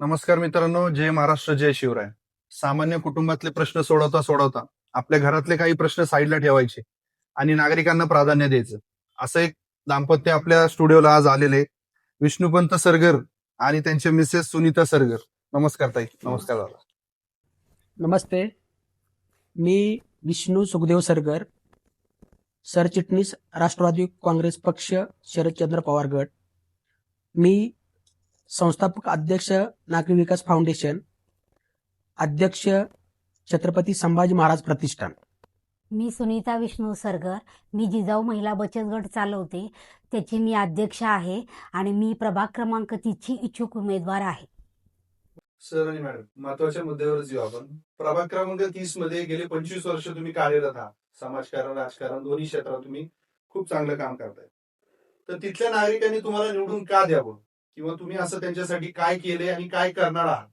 नमस्कार मित्रांनो जय महाराष्ट्र जय शिवराय. सामान्य कुटुंबातले प्रश्न सोडवता सोडवता आपल्या घरातले काही प्रश्न साईडला ठेवायचे आणि नागरिकांना प्राधान्य द्यायचं. असं एक दाम्पत्य आपल्या स्टुडिओला आज आलेले विष्णुपंत सरगर आणि त्यांचे मिसेस सुनीता सरगर. नमस्कार ताई. नमस्कार दादा. नमस्ते. मी विष्णू सुखदेव सरगर सरचिटणीस राष्ट्रवादी काँग्रेस पक्ष शरदचंद्र पवार गट. मी संस्थापक अध्यक्ष नागरी विकास फाउंडेशन अध्यक्ष छत्रपती संभाजी महाराज प्रतिष्ठान. मी सुनीता विष्णू सरगर. मी जिजाऊ महिला बचत गट चालवते. त्याची मी अध्यक्ष आहे आणि मी प्रभाग क्रमांक तीसची इच्छुक उमेदवार आहे. सर आणि मॅडम महत्त्वाच्या मुद्द्यावरच येऊ आपण. प्रभाग क्रमांक तीसमध्ये गेले पंचवीस वर्ष तुम्ही कार्यरत आहात. समाजकारण राजकारण दोन्ही क्षेत्रात तुम्ही खूप चांगलं काम करताय. तर तिथल्या नागरिकांनी तुम्हाला निवडून का द्यावं? किंवा तुम्ही असं त्यांच्यासाठी काय केले आणि काय करणार आहात?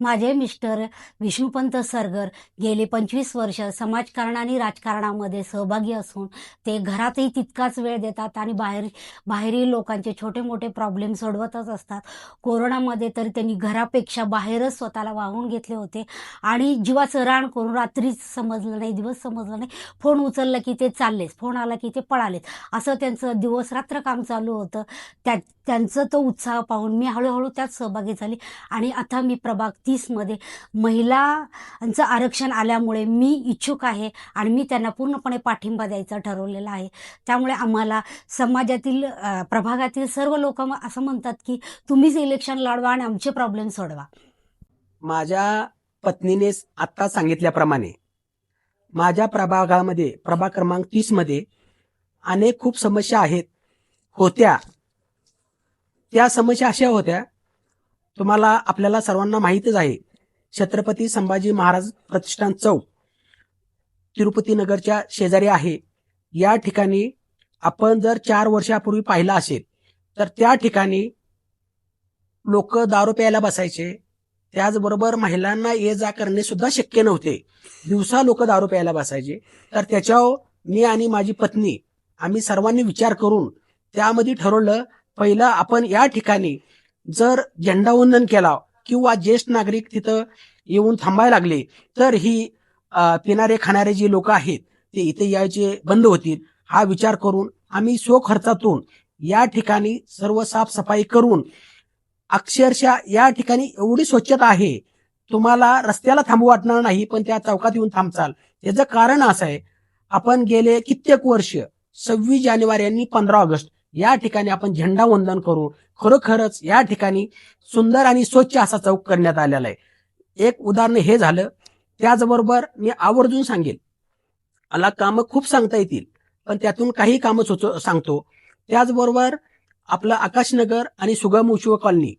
माझे मिस्टर विष्णुपंत सरगर गेले पंचवीस वर्ष समाजकारण आणि राजकारणामध्ये सहभागी असून ते घरातही तितकाच वेळ देतात आणि बाहेर बाहेरील लोकांचे छोटे मोठे प्रॉब्लेम सोडवतच असतात. कोरोनामध्ये तरी त्यांनी घरापेक्षा बाहेरच स्वतःला वाहून घेतले होते आणि जीवाचं राण करून रात्रीच समजलं नाही दिवस समजलं नाही. फोन उचलला की ते चाललेच फोन आला की ते पळालेच असं त्यांचं दिवस रात्र काम चालू होतं. त्या त्यांचं तो उत्साह पाहून मी हळूहळू त्यात सहभागी झाली आणि आता मी प्रभाग तीसमध्ये महिलांचं आरक्षण आल्यामुळे मी इच्छुक आहे आणि मी त्यांना पूर्णपणे पाठिंबा द्यायचा ठरवलेला आहे. त्यामुळे आम्हाला समाजातील प्रभागातील सर्व लोक असं म्हणतात की तुम्हीच इलेक्शन लढवा आणि आमचे प्रॉब्लेम सोडवा. माझ्या पत्नीने आत्ता सांगितल्याप्रमाणे माझ्या प्रभागामध्ये प्रभाग क्रमांक तीसमध्ये अनेक खूप समस्या आहेत. होत्या. त्या समस्या अशा होत्या तुम्हाला आपल्याला सर्वांना माहीतच आहे छत्रपती संभाजी महाराज प्रतिष्ठान चौक तिरुपती नगरच्या शेजारी आहे. या ठिकाणी आपण जर चार वर्षापूर्वी पाहिलं असेल तर त्या ठिकाणी लोक दारू प्यायला बसायचे. त्याचबरोबर महिलांना ये जा करणे सुद्धा शक्य नव्हते. दिवसा लोक दारू प्यायला बसायचे. तर त्याच्यावर मी आणि माझी पत्नी आम्ही सर्वांनी विचार करून त्यामध्ये ठरवलं पहिलं आपण या ठिकाणी जर झेंडावंदन केला किंवा ज्येष्ठ नागरिक तिथं येऊन थांबायला लागले तर ही पिणारे खाणारे जे लोक आहेत ते इथे यायचे बंद होतील. हा विचार करून आम्ही स्वखर्चातून या ठिकाणी सर्व साफसफाई करून अक्षरशः या ठिकाणी एवढी स्वच्छता आहे तुम्हाला रस्त्याला थांबू वाटणार नाही पण त्या चौकात येऊन थांबचाल. याचं कारण असं आहे आपण गेले कित्येक वर्ष सव्वीस जानेवारी आणि पंधरा ऑगस्ट या ठिकाणी आपण झेंडा वंदन करू. खरोखरच या ठिकाणी सुंदर आणि स्वच्छ असा चौक करण्यात आलेला आहे. एक उदाहरण हे झालं. त्याचबरोबर मी आवर्जून सांगेल. मला कामं खूप सांगता येतील पण त्यातून काही कामं सुचव सांगतो. त्याचबरोबर आपलं आकाशनगर आणि सुगम उशिव कॉलनी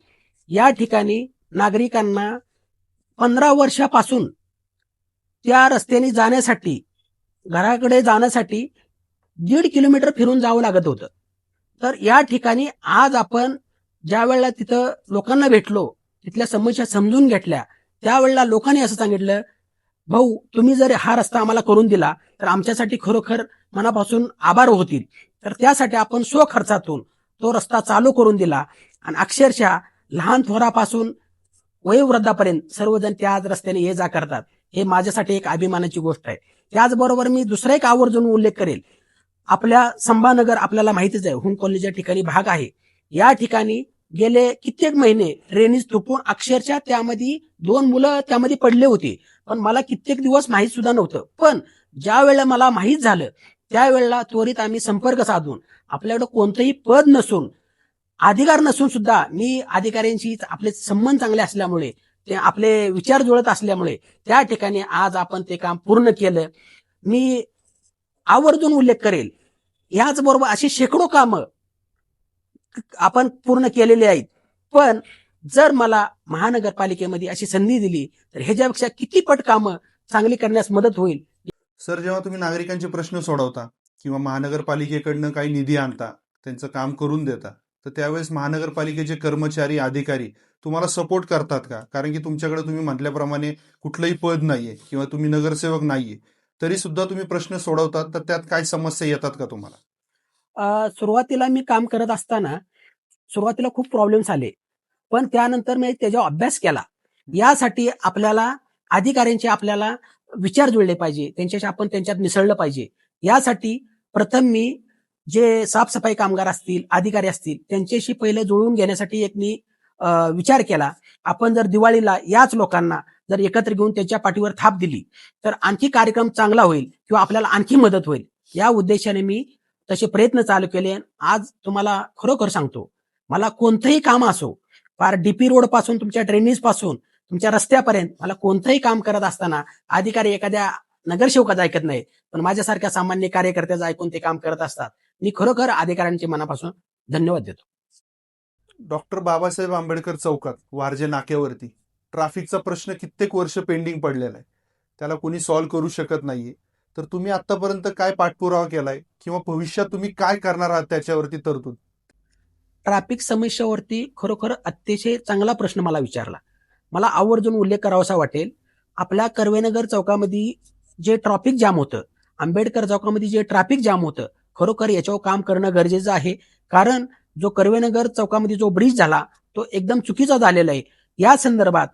या ठिकाणी नागरिकांना पंधरा वर्षापासून त्या रस्त्याने जाण्यासाठी घराकडे जाण्यासाठी दीड किलोमीटर फिरून जावं लागत होतं. तर या ठिकाणी आज आपण ज्या वेळेला तिथं लोकांना भेटलो तिथल्या समस्या समजून घेतल्या त्यावेळेला लोकांनी असं सांगितलं भाऊ तुम्ही जर हा रस्ता आम्हाला करून दिला तर आमच्यासाठी खरोखर मनापासून आभार होतील. तर त्यासाठी आपण स्वखर्चातून तो रस्ता चालू करून दिला. आणि अक्षरशः लहान थोरापासून वयोवृद्धापर्यंत सर्वजण त्याच रस्त्याने ये जा करतात. हे माझ्यासाठी एक अभिमानाची गोष्ट आहे. त्याचबरोबर मी दुसरा एक आवर्जून उल्लेख करेल. आपल्या संभानगर आपल्याला माहितीच आहे. हुन कॉलनीच्या ठिकाणी भाग आहे. या ठिकाणी गेले कित्येक महिने रेनीज तुपून अक्षरशः त्यामध्ये दोन मुलं त्यामध्ये पडले होते. पण मला कित्येक दिवस माहीत सुद्धा नव्हतं. पण ज्या वेळेला मला माहीत झालं त्यावेळेला त्वरित आम्ही संपर्क साधून आपल्याकडे कोणतंही पद नसून अधिकार नसून सुद्धा मी अधिकाऱ्यांशी आपले संबंध चांगले असल्यामुळे ते आपले विचार जुळत असल्यामुळे त्या ठिकाणी आज आपण ते काम पूर्ण केलं. मी आवर्जून उल्लेख करेल. याचबरोबर अशी शेकडो कामं आपण पूर्ण केलेली आहेत. पण जर मला महानगरपालिकेमध्ये अशी संधी दिली तर ह्याच्यापेक्षा किती पट कामं चांगली करण्यास मदत होईल? सर जेव्हा तुम्ही नागरिकांचे प्रश्न सोडवता किंवा महानगरपालिकेकडनं काही निधी आणता त्यांचं काम करून देता तर त्यावेळेस महानगरपालिकेचे कर्मचारी अधिकारी तुम्हाला सपोर्ट करतात का? कारण की तुमच्याकडे तुम्ही म्हटल्याप्रमाणे कुठलंही पद नाहीये किंवा तुम्ही नगरसेवक नाहीये. तरी सुद्धा तुम्ही प्रश्न सोडवतात तर त्यात काय समस्या येतात का तुम्हाला? सुरुवातीला मी काम करत असताना सुरुवातीला खूप प्रॉब्लेम्स आले. पण त्यानंतर मी त्याच्यावर अभ्यास केला. यासाठी आपल्याला अधिकाऱ्यांचे आपल्याला विचार जुळले पाहिजे. त्यांच्याशी आपण त्यांच्यात मिसळलं पाहिजे. यासाठी प्रथम मी जे साफसफाई कामगार असतील अधिकारी असतील त्यांच्याशी पहिले जुळवून घेण्यासाठी एक मी विचार केला. आपण जर दिवाळीला याच लोकांना जर एकत्र घेऊन त्यांच्या पाठीवर थाप दिली तर आणखी कार्यक्रम चांगला होईल किंवा आपल्याला आणखी मदत होईल. या उद्देशाने मी तसे प्रयत्न चालू केले आज तुम्हाला खरोखर सांगतो मला कोणतंही काम असो फार डीपी रोडपासून तुमच्या ड्रेनेजपासून तुमच्या रस्त्यापर्यंत मला कोणतंही काम करत असताना अधिकारी एखाद्या नगरसेवकाचं ऐकत नाही पण माझ्यासारख्या सामान्य कार्यकर्त्याचं ऐकून ते काम करत असतात. मी खरोखर अधिकाऱ्यांचे मनापासून धन्यवाद देतो. डॉक्टर बाबासाहेब आंबेडकर चौकात वारजे नाक्यावरती. ट्रॅफिकचा प्रश्न कित्येक वर्ष पेंडिंग पडलेला आहे. त्याला कोणी सॉल्व्ह करू शकत नाहीये. तर तुम्ही आतापर्यंत काय पाठपुरावा केलाय? किंवा भविष्यात तुम्ही काय करणार आहात त्याच्यावरती तरतूद? ट्रॅफिक समस्यावरती खरोखर अतिशय चांगला प्रश्न मला विचारला. मला आवर्जून उल्लेख करावासा वाटेल. आपल्या कर्वेनगर चौकामध्ये जे ट्रॅफिक जाम होतं आंबेडकर चौकामध्ये जे ट्रॅफिक जाम होतं खरोखर याच्यावर काम करणं गरजेचं आहे. कारण जो कर्वेनगर चौकामध्ये जो ब्रिज झाला तो एकदम चुकीचा झालेला आहे. या संदर्भात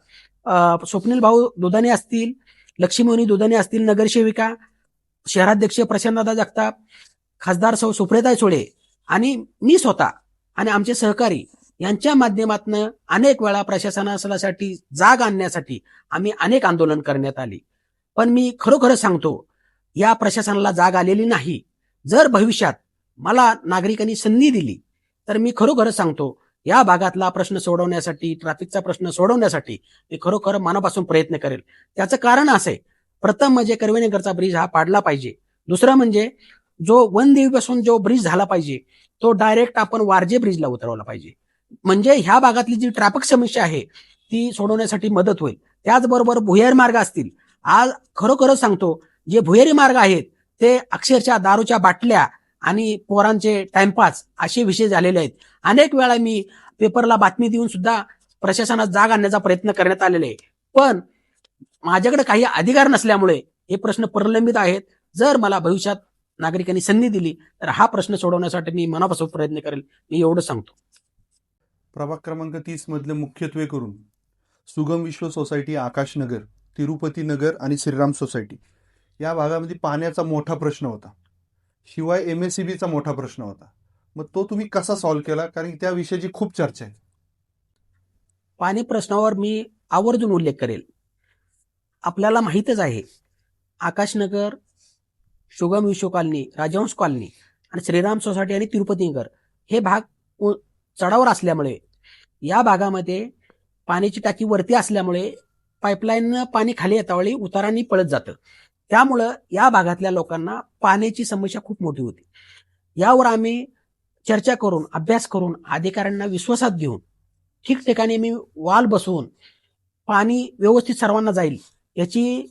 स्वप्नील भाऊ दुधाने असतील लक्ष्मीवनी दुधाने असतील नगरसेविका शहराध्यक्ष प्रशांतदादा जगताप खासदार सौ सुप्रियाताई सोळे आणि मी स्वतः आणि आमचे सहकारी यांच्या माध्यमातून अनेक वेळा प्रशासनासाठी जाग आणण्यासाठी आम्ही अनेक आंदोलन करण्यात आली. पण मी खरोखर सांगतो या प्रशासनाला जाग आलेली नाही. जर भविष्यात मला नागरिकांनी संधी दिली तर मी खरोखर सांगतो या भागातला प्रश्न सोडवण्यासाठी ट्रॅफिकचा प्रश्न सोडवण्यासाठी मी खरोखर मनापासून प्रयत्न करेल. त्याचं कारण असं आहे. प्रथम म्हणजे कर्वेनगरचा ब्रिज हा पाडला पाहिजे. दुसरं म्हणजे जो वन देवीपासून जो ब्रिज झाला पाहिजे तो डायरेक्ट आपण वारजे ब्रिजला उतरवला पाहिजे. म्हणजे ह्या भागातली जी ट्रॅफिक समस्या आहे ती सोडवण्यासाठी मदत होईल. त्याचबरोबर भुयारी मार्ग असतील. आज खरोखरच सांगतो जे भुयारी मार्ग आहेत ते अक्षरशः दारूच्या बाटल्या आणि पोरांचे टाइमपास असे विषय झालेले आहेत. अनेक वेळा मी पेपरला बातमी देऊन सुद्धा प्रशासनात जाग आणण्याचा प्रयत्न करण्यात आलेला आहे. पण माझ्याकडे काही अधिकार नसल्यामुळे हे प्रश्न प्रलंबित आहेत. जर मला भविष्यात नागरिकांनी संधी दिली तर हा प्रश्न सोडवण्यासाठी मी मनापासून प्रयत्न करेल. मी एवढं सांगतो. प्रभाग क्रमांक तीस मधले मुख्यत्वे करून सुगम विश्व सोसायटी आकाशनगर तिरुपती नगर आणि श्रीराम सोसायटी. या भागामध्ये पाण्याचा मोठा प्रश्न होता. शिवाय एम एस सी बीचा मोठा प्रश्न होता. मग तो तुम्ही कसा सॉल्व्ह केला? कारण की त्या विषयाची खूप चर्चा आहे. पाणी प्रश्नावर मी आवर्जून उल्लेख करेल. आपल्याला माहीतच आहे आकाशनगर शुगम विश्व कॉलनी राजहंस कॉलनी आणि श्रीराम सोसायटी आणि तिरुपती नगर हे भाग चढावर असल्यामुळे या भागामध्ये पाण्याची टाकी वरती असल्यामुळे पाईपलाईननं पाणी खाली येतावेळी उतारांनी पळत जातं. त्यामुळं या भागातल्या लोकांना पाण्याची समस्या खूप मोठी होती. यावर आम्ही चर्चा करून अभ्यास करून अधिकाऱ्यांना विश्वासात घेऊन ठिकठिकाणी मी वाल बसवून पाणी व्यवस्थित सर्वांना जाईल याची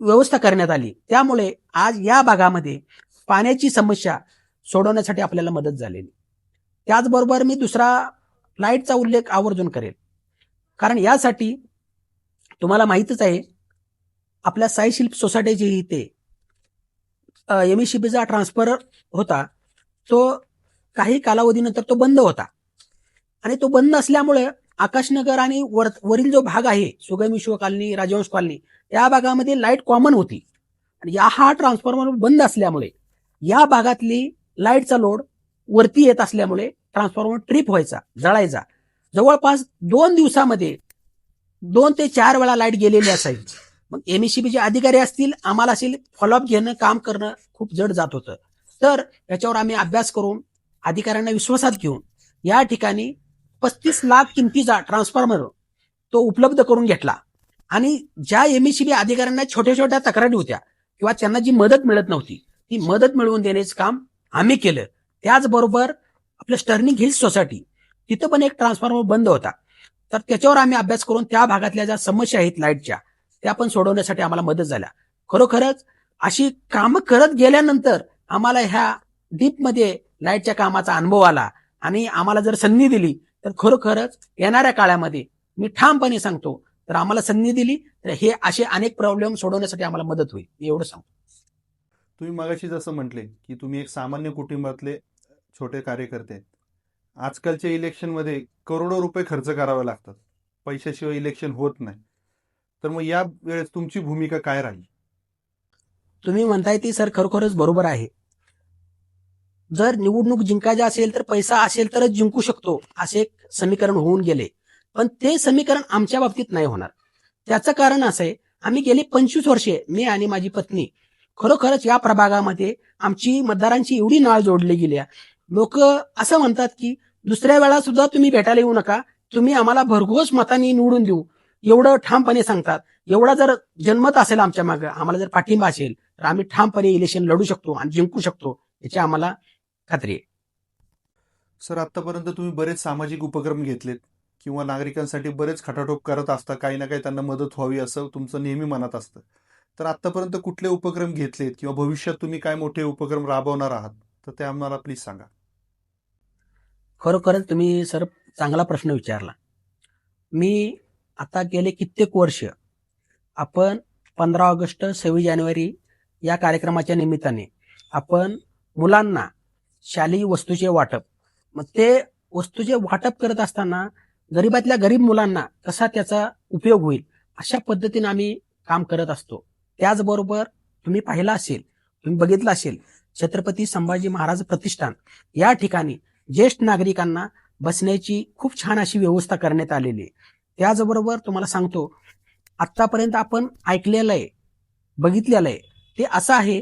व्यवस्था करण्यात आली. त्यामुळे आज या भागामध्ये पाण्याची समस्या सोडवण्यासाठी आपल्याला मदत झालेली. त्याचबरोबर मी दुसरा लाईटचा उल्लेख आवर्जून करेल. कारण यासाठी तुम्हाला माहीतच आहे आपल्या साई शिल्प सोसायटीची इथे एम सी बीचा ट्रान्सफर होता तो काही कालावधीनंतर तो बंद होता. आणि तो बंद असल्यामुळे आकाशनगर आणि वर वरील जो भाग आहे सुगम विश्व कॉलनी राजवंश कॉलनी या भागामध्ये लाइट कॉमन होती. आणि या हा ट्रान्सफॉर्मर बंद असल्यामुळे या भागातली लाईटचा लोड वरती येत असल्यामुळे ट्रान्सफॉर्मर ट्रिप व्हायचा जळायचा. जवळपास दोन दिवसामध्ये दोन ते चार वेळा लाइट गेलेली असायची. मग एमएससीबीचे अधिकारी असतील आम्हाला असेल फॉलोअप घेणं काम करणं खूप जड जात होतं. तर याच्यावर आम्ही अभ्यास करून अधिकाऱ्यांना विश्वासात घेऊन या ठिकाणी पस्तीस लाख किमतीचा ट्रान्सफॉर्मर तो उपलब्ध करून घेतला. आणि ज्या एमएससीबी अधिकाऱ्यांना छोट्या छोट्या तक्रारी होत्या किंवा त्यांना जी मदत मिळत नव्हती ती मदत मिळवून देण्याचं काम आम्ही केलं. त्याचबरोबर आपलं स्टर्निंग हिल्स सोसायटी तिथं पण एक ट्रान्सफॉर्मर बंद होता. तर त्याच्यावर आम्ही अभ्यास करून त्या भागातल्या ज्या समस्या आहेत लाईटच्या ते पण सोडवण्यासाठी आम्हाला मदत झाल्या. खरोखरच अशी कामं करत गेल्यानंतर आम्हाला ह्या डीपमध्ये लाईटच्या कामाचा अनुभव आला आणि आम्हाला जर संधी दिली तर खरोखरच येणाऱ्या काळामध्ये मी ठामपणे सांगतो तर आम्हाला संधी दिली तर हे असे अनेक प्रॉब्लेम सोडवण्यासाठी आम्हाला मदत होईल. एवढं सांगतो. तुम्ही मगाशी जसं म्हटले की तुम्ही एक सामान्य कुटुंबातले छोटे कार्यकर्ते आजकालच्या इलेक्शनमध्ये करोडो रुपये खर्च करावे लागतात. पैशाशिवाय इलेक्शन होत नाही. तर मग या वेळेस तुमची भूमिका काय राहील? तुम्ही म्हणताय ती सर खरोखरच बरोबर आहे. जर निवडणूक जिंकायची असेल तर पैसा असेल तरच जिंकू शकतो असे एक समीकरण होऊन गेले. पण ते समीकरण आमच्या बाबतीत नाही होणार. त्याचं कारण असं आहे आम्ही गेली पंचवीस वर्षे मी आणि माझी पत्नी खरोखरच या प्रभागामध्ये आमची मतदारांची एवढी नाळ जोडली गेली लोक असं म्हणतात की दुसऱ्या वेळा सुद्धा तुम्ही भेटायला येऊ नका तुम्ही आम्हाला भरघोस मतांनी निवडून देऊ. एवढं ठामपणे सांगतात. एवढा जर जन्मत असेल आमच्या मागे आम्हाला जर पाठिंबा असेल तर आम्ही ठामपणे इलेक्शन लढू शकतो आणि जिंकू शकतो याची आम्हाला खात्री आहे. सर आतापर्यंत तुम्ही बरेच सामाजिक उपक्रम घेतलेत किंवा नागरिकांसाठी बरेच खटाटोप करत असता काही ना काही त्यांना मदत व्हावी असं तुमचं नेहमी मनात असतं. तर आतापर्यंत कुठले उपक्रम घेतलेत किंवा भविष्यात तुम्ही काय मोठे उपक्रम राबवणार आहात? तर ते आम्हाला प्लीज सांगा. खरोखरच तुम्ही सर चांगला प्रश्न विचारला. मी आता गेले कित्येक वर्ष. आपण पंधरा ऑगस्ट सव्वीस जानेवारी या कार्यक्रमाच्या निमित्ताने आपण मुलांना शालेय वस्तूचे वाटप मग ते वस्तूचे वाटप करत असताना गरीबातल्या गरीब मुलांना कसा त्याचा उपयोग होईल अशा पद्धतीने आम्ही काम करत असतो. त्याचबरोबर तुम्ही पाहिलं असेल तुम्ही बघितलं असेल छत्रपती संभाजी महाराज प्रतिष्ठान या ठिकाणी ज्येष्ठ नागरिकांना बसण्याची खूप छान अशी व्यवस्था करण्यात आलेली आहे. त्याचबरोबर तुम्हाला सांगतो आत्तापर्यंत आपण ऐकलेलं आहे बघितलेलं आहे ते असं आहे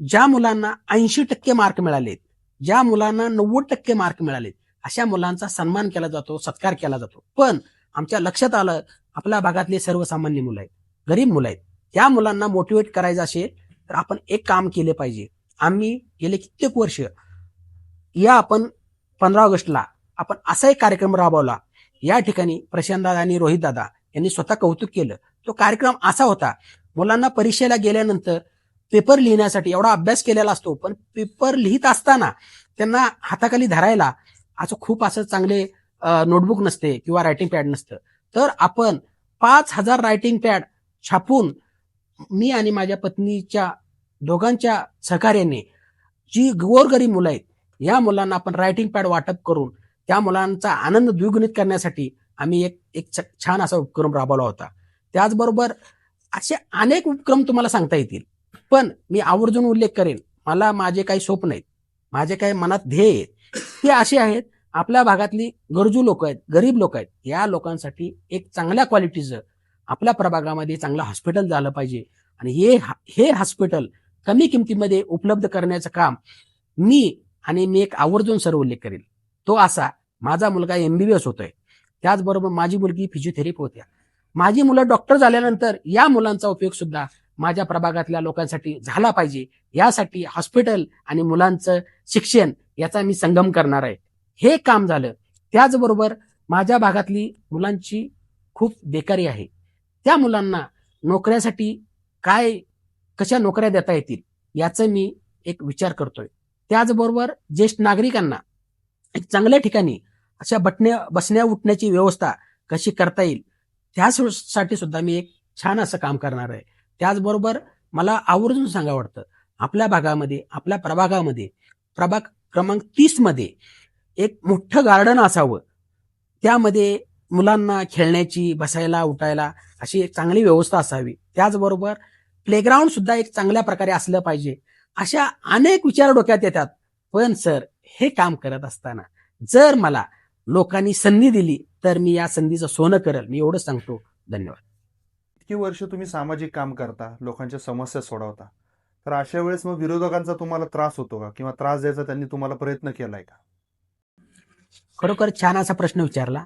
ज्या मुलांना ऐंशी टक्के मार्क मिळालेत ज्या मुलांना नव्वद टक्के मार्क मिळालेत अशा मुलांचा सन्मान केला जातो सत्कार केला जातो. पण आमच्या लक्षात आलं आपल्या भागातले सर्वसामान्य मुलं आहेत गरीब मुलं आहेत. त्या मुलांना मोटिवेट करायचं असेल तर आपण एक काम केले पाहिजे. आम्ही गेले कित्येक वर्ष या आपण पंधरा ऑगस्टला आपण असा एक कार्यक्रम राबवला या ठिकाणी प्रशांतदादा आणि रोहितदादा यांनी स्वतः कौतुक केलं. तो कार्यक्रम असा होता मुलांना परीक्षेला गेल्यानंतर पेपर लिहिण्यासाठी एवढा अभ्यास केलेला असतो पण पेपर लिहित असताना त्यांना हाताखाली धरायला असं खूप असं चांगले नोटबुक नसते किंवा रायटिंग पॅड नसतं. तर आपण पाच हजार रायटिंग पॅड छापून मी आणि माझ्या पत्नीच्या दोघांच्या सहकार्याने जी गोरगरीब मुलं आहेत या मुलांना आपण रायटिंग पॅड वाटप करून त्या मुलांचा आनंद द्विगुणित करण्यासाठी आम्ही एक एक छ- छान असा उपक्रम राबवला होता. त्याचबरोबर असे अनेक उपक्रम तुम्हाला सांगता येतील. पण मी आवर्जून उल्लेख करेन मला माझे काही स्वप्न आहेत माझे काही मनात ध्येय आहेत. ते असे आहेत आपल्या भागातली गरजू लोक आहेत गरीब लोक आहेत या लोकांसाठी एक चांगल्या क्वालिटीचं आपल्या प्रभागामध्ये चांगलं हॉस्पिटल झालं पाहिजे. आणि हे हे हॉस्पिटल कमी किमतीमध्ये उपलब्ध करण्याचं काम मी आणि मी एक आवर्जून सर उल्लेख करेल तो असा माझा मुलगा एमबीबीएस होतोय. त्याचबरोबर माझी मुलगी फिजिओथेरपी होत्या. माझी मुलं डॉक्टर झाल्यानंतर या मुलांचा उपयोग सुद्धा माझ्या प्रभागातल्या लोकांसाठी झाला पाहिजे. यासाठी हॉस्पिटल आणि मुलांचं शिक्षण याचा मी संगम करणार आहे. हे काम झालं. त्याचबरोबर माझ्या भागातली मुलांची खूप बेकारी आहे. त्या मुलांना नोकऱ्यासाठी काय कशा नोकऱ्या देता येतील याचं मी एक विचार करतोय. त्याचबरोबर ज्येष्ठ नागरिकांना एक चांगल्या ठिकाणी अशा बटण्या बसण्या उठण्याची व्यवस्था कशी करता येईल? त्यासाठी सुद्धा मी एक छान असं काम करणार आहे. त्याचबरोबर मला आवर्जून सांगा वाटतं आपल्या भागामध्ये आपल्या प्रभागामध्ये प्रभाग क्रमांक तीसमध्ये एक मोठं गार्डन असावं. त्यामध्ये मुलांना खेळण्याची बसायला उठायला अशी एक चांगली व्यवस्था असावी. त्याचबरोबर प्लेग्राऊंड सुद्धा एक चांगल्या प्रकारे असलं पाहिजे. अशा अनेक विचार डोक्यात येतात. पण सर हे काम करत असताना जर मला लोकांनी संधी दिली तर मी या संधीचं सोनं करेल. मी एवढंच सांगतो. धन्यवाद. इतकी वर्ष तुम्ही सामाजिक काम करता लोकांच्या समस्या सोडवता. तर अशा वेळेस मग विरोधकांचा तुम्हाला त्रास होतो का? किंवा त्रास द्यायचा त्यांनी तुम्हाला प्रयत्न केलाय का? खरोखर छान असा प्रश्न विचारला.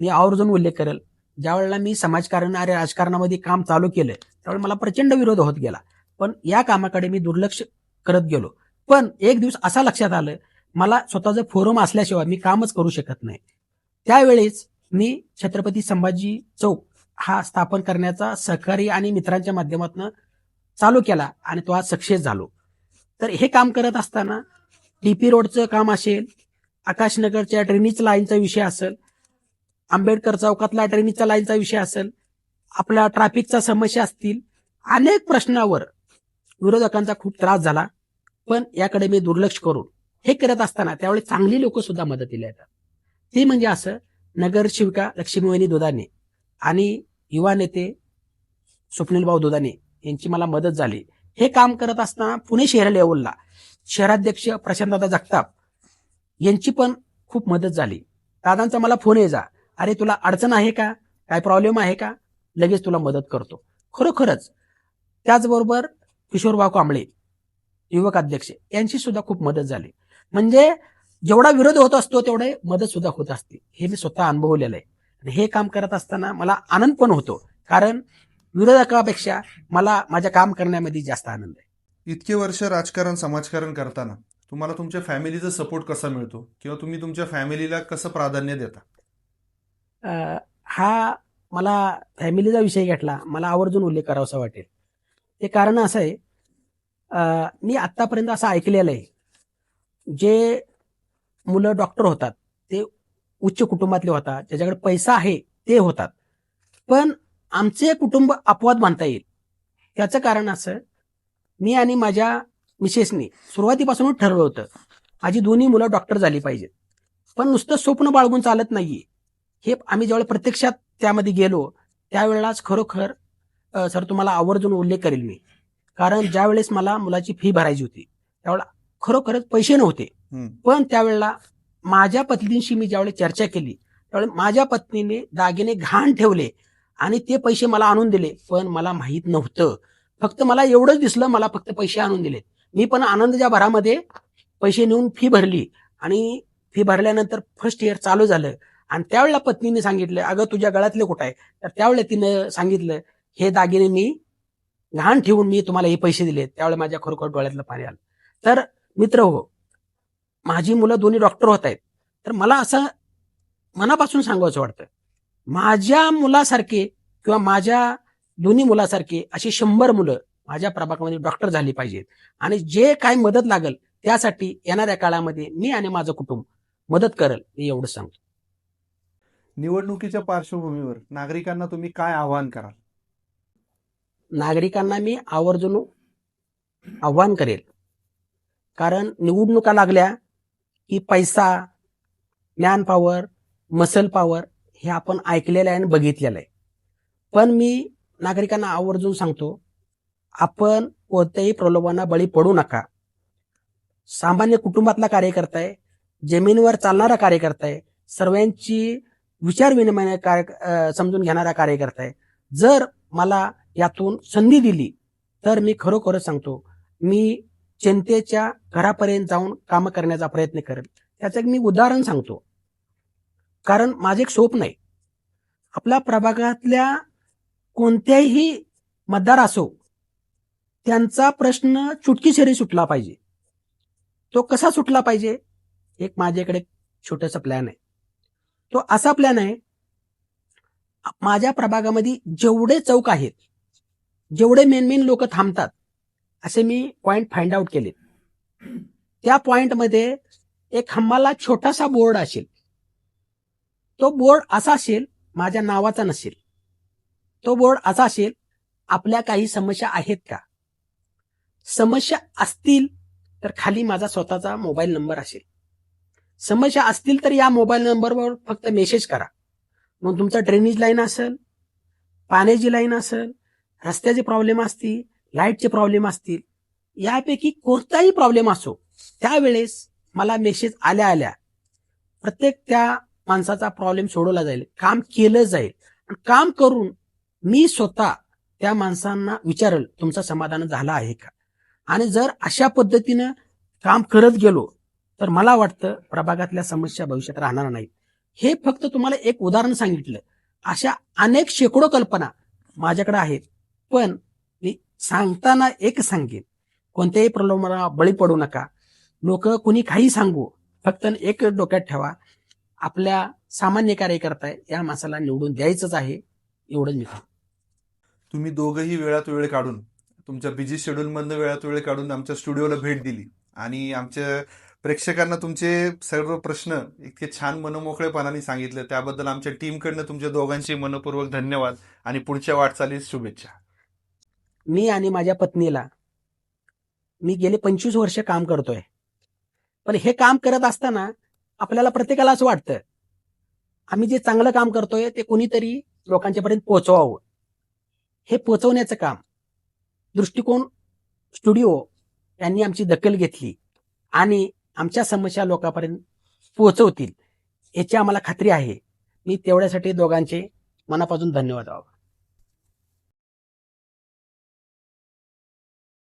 मी आवर्जून उल्लेख करेल. ज्या वेळेला मी समाजकारण आणि राजकारणामध्ये काम चालू केलं त्यावेळी मला प्रचंड विरोध होत गेला. पण या कामाकडे मी दुर्लक्ष करत गेलो. पण एक दिवस असा लक्षात आलं मला स्वतःचं फोरम असल्याशिवाय मी कामच करू शकत नाही. त्यावेळेस मी छत्रपती संभाजी चौक हा स्थापन करण्याचा सहकारी आणि मित्रांच्या माध्यमातून चालू केला आणि तो आज सक्सेस झालो. तर हे काम करत असताना टीपी रोडचं काम असेल आकाशनगरच्या ड्रेनेज लाईनचा विषय असेल आंबेडकर चौकातला ड्रेनेजचा लाईनचा विषय असेल आपल्या ट्रॅफिकच्या समस्या असतील अनेक प्रश्नावर विरोधकांचा खूप त्रास झाला. पण याकडे मी दुर्लक्ष करून हे करत असताना त्यावेळी चांगली लोक सुद्धा मदतीला येतात ते म्हणजे असं नगरसेविका लक्ष्मीवाहिनी दुधाने आणि युवा नेते स्वप्नीलभाऊ दुधाने यांची मला मदत झाली. हे काम करत असताना पुणे शहर लेवलला शहराध्यक्ष प्रशांतदादा जगताप यांची पण खूप मदत झाली. दादांचा मला फोन यायचा अरे तुला अडचण आहे का? काय प्रॉब्लेम आहे का? लगेच तुला मदत करतो. खरोखरच त्याचबरोबर किशोरभाऊ कांबळे युवक अध्यक्ष यांची सुद्धा खूप मदत झाली. म्हणजे जेवढा विरोध होत असतो तेवढे मदत सुद्धा होत असते. हे मी स्वतः अनुभवलेलं आहे. आणि हे काम करत असताना मला आनंद पण होतो. कारण विरोधकापेक्षा मला माझ्या काम करण्यामध्ये जास्त आनंद आहे. इतके वर्ष राजकारण समाजकारण करताना तुम्हाला तुमच्या फॅमिलीचा सपोर्ट कसा मिळतो? किंवा तुम्ही तुमच्या फॅमिलीला कसं प्राधान्य देता? हा मला फॅमिलीचा विषय घेतला. मला आवर्जून उल्लेख करावासा वाटेल. ते कारण असं आहे मी आत्तापर्यंत असं ऐकलेलं आहे. जे मुलं डॉक्टर होतात ते उच्च कुटुंबातले होतात ज्याच्याकडे पैसा आहे ते होतात. पण आमचे कुटुंब अपवाद मानता येईल. याचं कारण असं मी आणि माझ्या मिसेसनी सुरुवातीपासूनच ठरवलं होतं माझी दोन्ही मुलं डॉक्टर झाली पाहिजेत. पण नुसतं स्वप्न बाळगून चालत नाहीये. हे आम्ही ज्यावेळेला प्रत्यक्षात त्यामध्ये गेलो त्यावेळेलाच खरोखर सर तुम्हाला आवर्जून उल्लेख करेल मी. कारण ज्यावेळेस मला मुलाची फी भरायची होती त्यावेळेला खरोखरच पैसे नव्हते. पण त्यावेळेला माझ्या पत्नीशी मी ज्यावेळेस चर्चा केली त्यावेळेस माझ्या पत्नीने दागिने घाण ठेवले आणि ते पैसे मला आणून दिले पण मला माहीत नव्हतं. फक्त मला एवढंच दिसलं मला फक्त पैसे आणून दिले मी पण आनंदाच्या भरामध्ये पैसे नेऊन फी भरली आणि फी भरल्यानंतर फर्स्ट इयर चालू झालं. आणि त्यावेळेला पत्नीने सांगितलं अगं तुझ्या गळ्यातले कुठं आहे? तर त्यावेळेला तिनं सांगितलं हे दागिने मी घाण ठेवून मी तुम्हाला हे पैसे दिले त्यावेळेला माझ्या खरोखर डोळ्यातलं पाणी आलं. तर मित्र हो. माझी मुलं दोन्ही डॉक्टर होत आहेत. तर मला असं मनापासून सांगायचं वाटतं. माझ्या मुलासारखे किंवा माझ्या दोन्ही मुलासारखे अशी शंभर मुलं माझ्या प्रभागामध्ये डॉक्टर झाली पाहिजेत. आणि जे काय मदत लागेल त्यासाठी येणाऱ्या काळामध्ये मी आणि माझं कुटुंब मदत करेल मी एवढं सांगतो. निवडणुकीच्या पार्श्वभूमीवर नागरिकांना तुम्ही काय आवाहन कराल? नागरिकांना मी आवर्जून आव्हान करेल. कारण निवडणुका लागल्या की पैसा मॅन पॉवर मसल पॉवर हे आपण ऐकलेलं आहे आणि बघितलेलं आहे. पण मी नागरिकांना आवर्जून सांगतो आपण कोणत्याही प्रलोभांना बळी पडू नका. सामान्य कुटुंबातला कार्यकर्ता आहे जमिनीवर चालणारा कार्यकर्ता आहे सर्वांची विचार विनिमय कार्य समजून घेणारा कार्यकर्ता आहे. जर मला यातून संधी दिली तर मी खरोखरच सांगतो मी जनतेच्या घरापर्यंत जाऊन कामं करण्याचा प्रयत्न करेल. त्याचं एक मी उदाहरण सांगतो. कारण माझं एक स्वप्न आहे. आपल्या प्रभागातल्या कोणत्याही मतदार असो त्यांचा प्रश्न चुटकीसरी सुटला पाहिजे. तो कसा सुटला पाहिजे? एक माझ्याकडे छोटासा प्लॅन आहे. तो असा प्लॅन आहे माझ्या प्रभागामध्ये जेवढे चौक आहेत जेवढे मेन मेन लोक थांबतात असे मी पॉइंट फाइंड आउट केले त्या पॉइंटमध्ये एक हम्माला छोटासा बोर्ड असेल. तो बोर्ड असा असेल माझ्या नावाचा नसेल. तो बोर्ड असा असेल आपल्या काही समस्या आहेत का? समस्या असतील तर खाली माझा स्वतःचा मोबाईल नंबर असेल. समस्या असतील तर या मोबाईल नंबरवर फक्त मेसेज करा. मग तुमचा ड्रेनेज लाईन असेल पाण्याची लाईन असेल रस्त्याचे प्रॉब्लेम असतील लाईटचे प्रॉब्लेम असतील यापैकी कोणताही प्रॉब्लेम असो त्यावेळेस मला मेसेज आल्या आल्या. प्रत्येक त्या माणसाचा प्रॉब्लेम सोडवला जाईल काम केलं जाईल. आणि काम करून मी स्वतः त्या माणसांना विचारल तुमचं समाधान झालं आहे का? आणि जर अशा पद्धतीनं काम करत गेलो तर मला वाटतं प्रभागातल्या समस्या भविष्यात राहणार नाहीत. हे फक्त तुम्हाला एक उदाहरण सांगितलं. अशा अनेक शेकडो कल्पना माझ्याकडे आहेत. पण सांगताना एक सांगेन. कोणत्याही प्रलोभनाला बळी पडू नका. लोक कुणी काही सांगू फक्त एक डोक्यात ठेवा. आपल्या सामान्य कार्यकर्ता या माणसाला निवडून द्यायचंच आहे एवढंच मी तुम्ही दोघंही वेळात वेळ काढून तुमच्या बिझी शेड्यूल मधून वेळात वेळ काढून आमच्या स्टुडिओला भेट दिली. आणि आमच्या प्रेक्षकांना तुमचे सर्व प्रश्न इतके छान मनमोकळेपणाने सांगितले. त्याबद्दल आमच्या टीमकडनं तुमच्या दोघांचे मनपूर्वक धन्यवाद. आणि पुढच्या वाटचालीस शुभेच्छा. मी आणि माझ्या पत्नीला मी गेले पंचवीस वर्ष काम करतोय. पण हे काम करत असताना आपल्याला प्रत्येकाला असं वाटतं आम्ही जे चांगलं काम करतोय ते कोणीतरी लोकांच्यापर्यंत पोहोचवावं. हे पोचवण्याचं काम दृष्टिकोन स्टुडिओ यांनी आमची दखल घेतली आणि आमच्या समस्या लोकांपर्यंत पोहोचवतील याची आम्हाला खात्री आहे. मी तेवढ्यासाठी दोघांचे मनापासून धन्यवाद आहोत